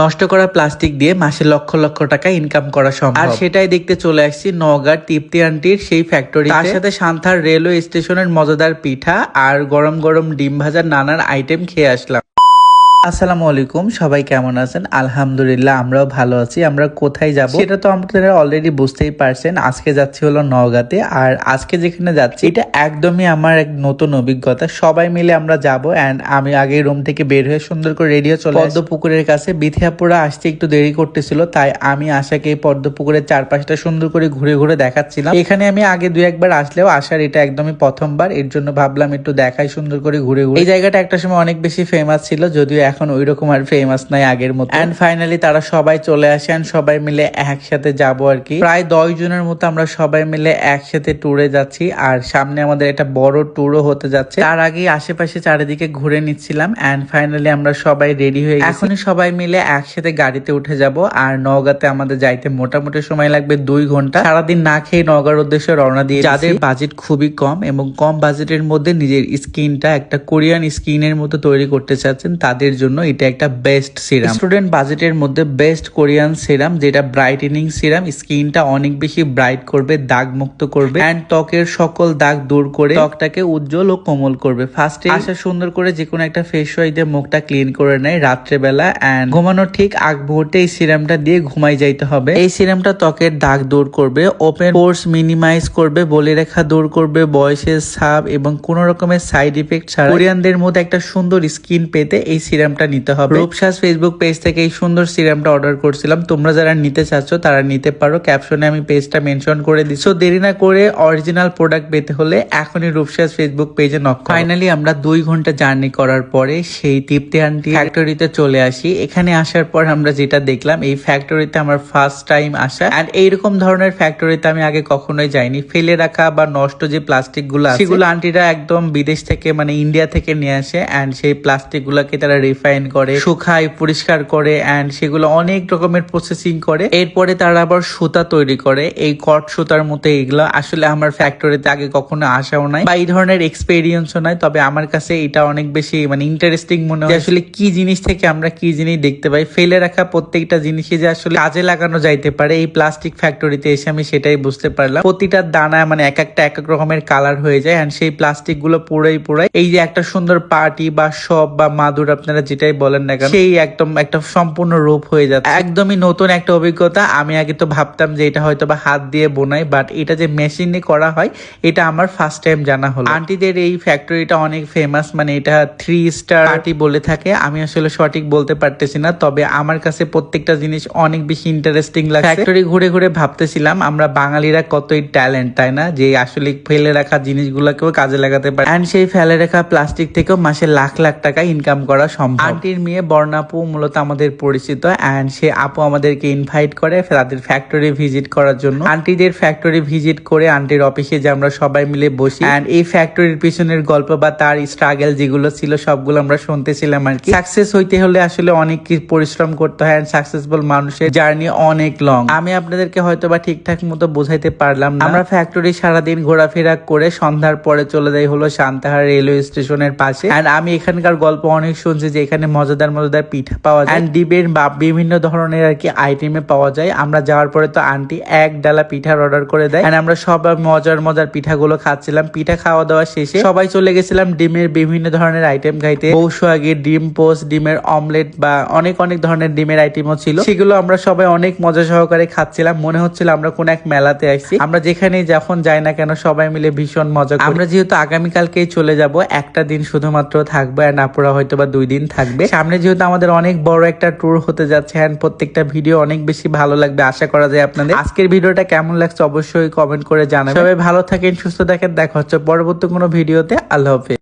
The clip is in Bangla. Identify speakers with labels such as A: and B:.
A: নষ্ট করা প্লাস্টিক দিয়ে মাসে লক্ষ লক্ষ টাকা ইনকাম করা সম্ভব। আর সেটাই দেখতে চলে আসছি নওগাঁর তৃপ্তি আন্টির সেই ফ্যাক্টরি তার সাথে সান্থার রেলওয়ে স্টেশনের মজাদার পিঠা আর গরম গরম ডিম ভাজার নানার আইটেম খেয়ে আসলাম। আসসালামু আলাইকুম, সবাই কেমন আছেন? আলহামদুলিল্লাহ, আমরাও ভালো আছি। আমরা কোথায় যাব? সেটা তো আপনারা অলরেডি বুঝতেই পারছেন। আজকে যাচ্ছি হলো নওগাঁতে। আর আজকে যেখানে যাচ্ছি, এটা একদমই আমার এক নতুন অভিজ্ঞতা। সবাই মিলে আমরা যাব এন্ড আমি আগে রুম থেকে বের হয়ে সুন্দর করে রেডিও চলে পদ্ম পুকুরের কাছে বিথিয়াপুরা আসতে একটু দেরি করতেছিল, তাই আমি আশাকে এই পদ্ম পুকুরের চারপাশটা সুন্দর করে ঘুরে ঘুরে দেখাচ্ছিলাম। এখানে আমি আগে দুই একবার আসলেও আসার এটা একদমই প্রথমবার। এর জন্য ভাবলাম একটু দেখাই, সুন্দর করে ঘুরে ঘুরে। এই জায়গাটা একটা সময় অনেক বেশি ফেমাস ছিল, যদিও এখন ওই রকম আর ফেমাস নাই আগের মতো। এন্ড ফাইনালি তারা সবাই চলে আসে সবাই মিলে একসাথে যাব আর কি। প্রায় দশ জনের মতো আমরা সবাই মিলে একসাথে ট্যুরে যাচ্ছি আর সামনে আমাদের একটা বড় ট্যুরও হতে যাচ্ছে। তার আগে আশেপাশে চারিদিকে ঘুরে নিচ্ছিলাম এন্ড ফাইনালি আমরা সবাই রেডি হয়ে এখনই সবাই মিলে একসাথে গাড়িতে উঠে যাব আর নওগাঁতে আমাদের যাইতে মোটামুটি সময় লাগবে দুই ঘণ্টা। সারাদিন না খেয়ে নওগাঁর উদ্দেশ্যে রওনা দিয়ে যাদের বাজেট খুবই কম এবং কম বাজেটের মধ্যে নিজের স্কিনটা একটা কোরিয়ান স্কিনের মতো তৈরি করতে চাচ্ছেন তাদের জন্য এটা একটা বেস্ট সিরাম স্টুডেন্ট বাজেটের মধ্যে বেস্ট কোরিয়ান সিরাম যেটা ব্রাইটেনিং সিরাম স্কিনটা অনেক বেশি ব্রাইট করবে দাগ মুক্ত করবে অ্যান্ড ত্বকের সকল দাগ দূর করে ত্বকটাকে উজ্জ্বল ও কোমল করবে। ফার্স্টে আসা সুন্দর করে যে কোনো একটা ফেস ওয়াশ দিয়ে মুখটা ক্লিন করে নেয় রাত্রেবেলা এন্ড ঘুমানোর ঠিক আগ মুহূর্তে এই সিরামটা দিয়ে ঘুমাই যাইতে হবে। এই সিরামটা ত্বকের দাগ দূর করবে ওপেন পোর্স মিনিমাইজ করবে, বলে রেখা দূর করবে, বয়সের ছাপ এবং কোন রকমের সাইড ইফেক্ট ছাড়া। কোরিয়ানদের মধ্যে একটা সুন্দর স্কিন পেতে এই সিরামটা নিতে হবে। রূপসাস ফেসবুক পেজ থেকে এই সুন্দর সিরামটা অর্ডার করছিলাম। তোমরা যারা নিতে চাচ্ছ তারা নিতে পারো। ক্যাপশনে আমি পেজটা মেনশন করে দিচ্ছি। So, দেরি না করে অরিজিনাল প্রোডাক্ট পেতে হলে এখনই রূপসাস ফেসবুক পেজে নক ফাইনালি আমরা দুই ঘণ্টা জার্নি করার পরে সেই তৃপ্তি আন্টি ফ্যাক্টরিতে চলে আসি। এখানে আসার পর আমরা যেটা দেখলাম এই ফ্যাক্টরিতে আমার ফার্স্ট টাইম আসা। এন্ড এইরকম ধরনের ফ্যাক্টরিতে আমি আগে কখনোই যাইনি। ফেলে রাখা বা নষ্ট যে প্লাস্টিকগুলো আছে, সেগুলো আন্টিরা একদম বিদেশ থেকে মানে ইন্ডিয়া থেকে নিয়ে আসে। এন্ড সেই প্লাস্টিক গুলাকে তারা রিফাইন করে, শুকায়, পরিষ্কার করে এন্ড সেগুলো অনেক রকমের প্রসেসিং করে। এরপরে তারা আবার সুতা তৈরি করে। এই কট সুতার মতো এগুলো আসলে আমার ফ্যাক্টরিতে আগে কখনো আসাও নাই বা এই ধরনের এক্সপেরিয়েন্সও নাই। তবে আমার কাছে এটা অনেক বেশি মানে ইন্টারেস্টিং মনে হয় আসলে কি জিনিস থেকে আমরা কি জিনিস দেখতে পাই। ফেলে রাখা প্রত্যেকটা জিনিসই যে আসলে কাজে লাগানো যাইতে পারে। এই প্লাস্টিক ফ্যাক্টরিতে এসে আমি সেটাই বুঝতে পারলাম। প্রতিটা দানা মানে এক একটা, এক এক রকমের কালার হয়ে যায়। এন্ড সেই প্লাস্টিকগুলো পুরাই পুরাই এই যে একটা সুন্দর পার্টি বা শপ বা মাদুর আপনারা যেটাই বলেন না কেন সেই একদম একটা সম্পূর্ণ রূপ হয়ে যাচ্ছে। একদমই নতুন একটা অভিজ্ঞতা। আমি আগে তো ভাবতাম যে এটা হয়তো বা হাত দিয়ে বোনাই বাট এটা যে মেশিনে করা হয় এটা আমার ফার্স্ট টাইম জানা হলো। আন্টিদের এই ফ্যাক্টরিটা অনেক ফেমাস মানে এটা থ্রি স্টার পার্টি বলে থাকে। আমি আসলে সঠিক বলতে পারতেছি না তবে আমার কাছে প্রত্যেকটা জিনিস অনেক বেশি ইন্টারেস্টিং লাগে ফ্যাক্টরি ঘুরে ঘুরে ভাবতেছিলাম আমরা বাঙালিরা কতই ট্যালেন্ট তাই না? যে আসলে ফেলে রাখা জিনিসগুলোকেও কাজে লাগাতে পারে। এন্ড সেই ফেলে রাখা প্লাস্টিক থেকেও মাসে লাখ লাখ টাকা ইনকাম করা সম্ভব। আন্টির মেয়ে বর্ণাপু মূলত আমাদের পরিচিত এন্ড সে আপু আমাদেরকে ইনভাইট করে তাদের ফ্যাক্টরি ভিজিট করার জন্য। আন্টিদের ফ্যাক্টরি ভিজিট করে আন্টির অফিসে যে আমরা সবাই মিলে বসি এন্ড এই ফ্যাক্টরির পিছনের গল্প বা তার স্ট্রাগল যেগুলো ছিল সবগুলো আমরা শুনতেছিলাম আর কি। সাকসেস হইতে হলে আসলে অনেক পরিশ্রম করতে হয় অ্যান্ড সাকসেসফুল মানুষের জার্নি অনেক লং আমি আপনাদেরকে হয়তো বা ঠিকঠাক মতো বোঝাইতে পারলাম না। আমরা ফ্যাক্টরি সারাদিন ঘোরাফেরা করে সন্ধ্যার পরে চলে যাই হলো সান্তাহার রেলওয়ে স্টেশনের পাশে এন্ড আমি এখানকার গল্প অনেক শুনছি যে এখানে মজাদার মজাদার পিঠা পাওয়া যায়। এন্ড ডিবের বা বিভিন্ন ধরনের আর কি আইটেমে পাওয়া যায়। আমরা যাওয়ার পরে তো আন্টি এক ডালা পিঠার অর্ডার করে দেয়। এন্ড আমরা সবাই মজার মজার পিঠাগুলো খাচ্ছিলাম। পিঠা খাওয়া দাওয়া শেষে সবাই চলে গেছিলাম ডিমের বিভিন্ন ধরনের আইটেম খাইতে। বৌসুয়াগি ডিম পোস্ট, ডিমের অমলেট বা অনেক অনেক ধরনের ডিমের আইটেমও ছিল। সেগুলো আমরা সবাই অনেক মজা সহকারে খাচ্ছিলাম। মনে হচ্ছিল আমরা কোন এক মেলাতে আসছি। আমরা যেখানে যখন যাই না কেন সবাই মিলে ভীষণ মজা আমরা যেহেতু আগামীকালকেই চলে যাব, একটা দিন শুধুমাত্র থাকব। আর নাপুরা হয়তো বা দুই দিন থাকবে। সামনে যেহেতু আমাদের অনেক বড় একটা ট্যুর হতে যাচ্ছে এন্ড প্রত্যেকটা ভিডিও অনেক বেশি ভালো লাগবে, আশা করা যায় আপনাদের। আজকের ভিডিওটা কেমন লাগছে অবশ্যই কমেন্ট করে জানাবেন। সবাই ভালো থাকেন, সুস্থ থাকেন, দেখা হচ্ছে পরবর্তী কোনো ভিডিওতে আল্লাহ হাফেজ।